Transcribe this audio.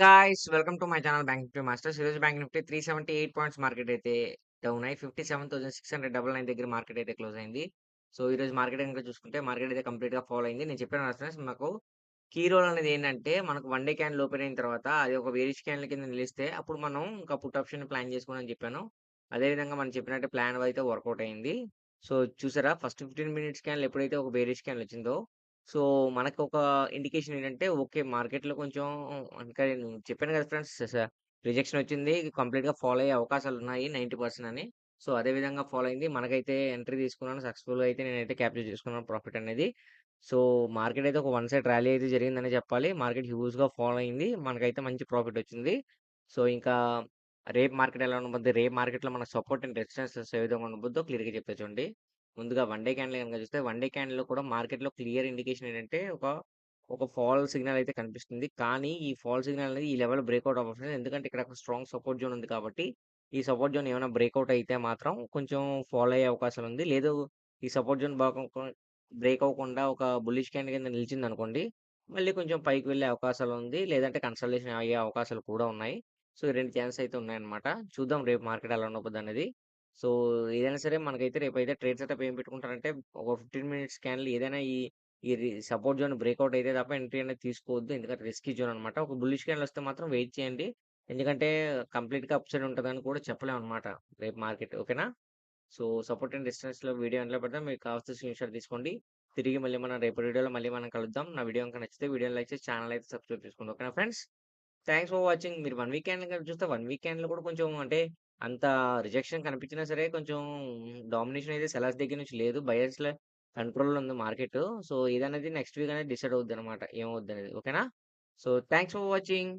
Guys welcome to my channel bank nifty masters ఈరోజు bank nifty three seventy eight points market అయితే down అయ్యి fifty seven thousand six hundred double nine దగ్గర market అయితే close అయింది. So ఈ రోజు market కనుక చూసుకుంటే మార్కెట్ అయితే కంప్లీట్గా ఫాలో అయింది. నేను చెప్పిన ఫ్రెండ్స్ మాకు కీ రోల్ అనేది ఏంటంటే మనకు వన్ డే క్యాన్ ఓపెన్ అయిన తర్వాత అది ఒక వేరిష్ క్యాన్ల కింద నిలిస్తే అప్పుడు మనం ఇంకా పుట్ ఆప్షన్ ప్లాన్ చేసుకోమని చెప్పాను. అదే విధంగా మనం చెప్పినట్టు ప్లాన్ అయితే వర్కౌట్ అయింది. సో చూసారా? ఫస్ట్ ఫిఫ్టీన్ మినిట్స్ క్యాన్ ఎప్పుడైతే ఒక బేరిష్ క్యాన్ వచ్చిందో సో మనకు ఒక ఇండికేషన్ ఏంటంటే ఓకే మార్కెట్‌లో కొంచెం ఇంకా నేను చెప్పాను కదా ఫ్రెండ్స్ స రిజెక్షన్ వచ్చింది. కంప్లీట్‌గా ఫాలో అయ్యే అవకాశాలున్నాయి 90% అని. సో, అదే విధంగా ఫాలో అయింది. మనకైతే ఎంట్రీ తీసుకున్నాను. సక్సెస్‌ఫుల్‌గా అయితే నేనైతే క్యాప్చర్ చేసుకున్నాను ప్రాఫిట్ అనేది. సో, మార్కెట్ అయితే ఒక వన్ సైడ్ ర్యాలీ అయితే జరిగిందనే చెప్పాలి. మార్కెట్ హ్యూజ్‌గా ఫాలో అయింది. మనకైతే మంచి ప్రాఫిట్ వచ్చింది. సో, ఇంకా రేపు మార్కెట్ ఎలా ఉండబోద్ది, రేపు మార్కెట్‌లో మన సపోర్ట్ అండ్ రెసిస్టెన్సెస్ ఏ విధంగా ఉండబోద్దో క్లియర్‌గా చెప్తా చూడండి. ముందుగా వన్ డే క్యాండిల్ కనుక చూస్తే వన్ డే క్యాండిల్‌లో కూడా మార్కెట్‌లో క్లియర్ ఇండికేషన్ ఏంటంటే ఒక, ఒక ఫాల్ సిగ్నల్ అయితే కనిపిస్తుంది. కానీ ఈ ఫాల్ సిగ్నల్ అనేది ఈ లెవెల్ బ్రేక్అవుట్ అవ్వట్లేదు. ఎందుకంటే ఇక్కడ ఒక స్ట్రాంగ్ సపోర్ట్ జోన్ ఉంది కాబట్టి ఈ సపోర్ట్ జోన్ ఏమైనా బ్రేక్అవుట్ అయితే మాత్రం కొంచెం ఫాలో అయ్యే అవకాశాలు ఉంది. లేదు ఈ సపోర్ట్ జోన్ బాగా బ్రేక్ అవ్వకుండా ఒక బుల్లిష్ క్యాండిల్ కింద నిలిచింది అనుకోండి మళ్ళీ కొంచెం పైకి వెళ్ళే అవకాశాలు ఉంది. లేదంటే కన్సల్టేషన్ అయ్యే అవకాశాలు కూడా ఉన్నాయి. సో, ఈ 2 ఛాన్సెస్ అయితే ఉన్నాయన్నమాట. చూద్దాం రేపు మార్కెట్ ఎలా ఉండబోద్దనేది. సో, ఏదైనా సరే మనకైతే రేపైతే ట్రేడ్ సెటప్ ఏం పెట్టుకుంటారంటే ఒక 15 మినిట్స్ క్యాన్లు ఏదైనా ఈ ఈ సపోర్ట్ జోన్ బ్రేక్అవుట్ అయితే తప్ప ఎంట్రీ అనేది తీసుకోవద్దు. ఎందుకంటే రిస్కీ జోన్ అనమాట. ఒక బుల్లిష్ క్యాన్లు వస్తే మాత్రం వెయిట్ చేయండి. ఎందుకంటే కంప్లీట్‌గా అప్ సైడ్ ఉంటదని కూడా చెప్పలేం అనమాట రేపు మార్కెట్. ఓకేనా? సో, సపోర్ట్ అండ్ రెసిస్టెన్స్‌లో వీడియో ఎండ్‌లో పెడతాం. మీకు కావాల్సిన స్క్రీన్‌షాట్ తీసుకోండి. తిరిగి మళ్ళీ మనం రేపు వీడియోలో మళ్ళీ మనం కలుద్దాం. నా వీడియో గనుక నచ్చితే వీడియో లైక్ చేసి ఛానల్ అయితే సబ్స్క్రైబ్ చేసుకోండి. ఓకేనా ఫ్రెండ్స్? Thanks for watching. మీరు వన్ వీక్ క్యాండిల్ గనుక చూస్తే వన్ వీక్ క్యాండిల్ కూడా కొంచెం అంటే అంత రిజెక్షన్ కనిపించినా సరే కొంచెం డామినేషన్ అయితే సెల్లర్స్ దగ్గర నుంచి లేదు. బయర్స్‌ల కంట్రోల్‌లో ఉంది మార్కెట్. సో, ఇదనేది నెక్స్ట్ వీక్ అనేది డిసైడ్ అవుద్దనమాట. ఏమవుద్దనేది. ఓకేనా? So, thanks for watching.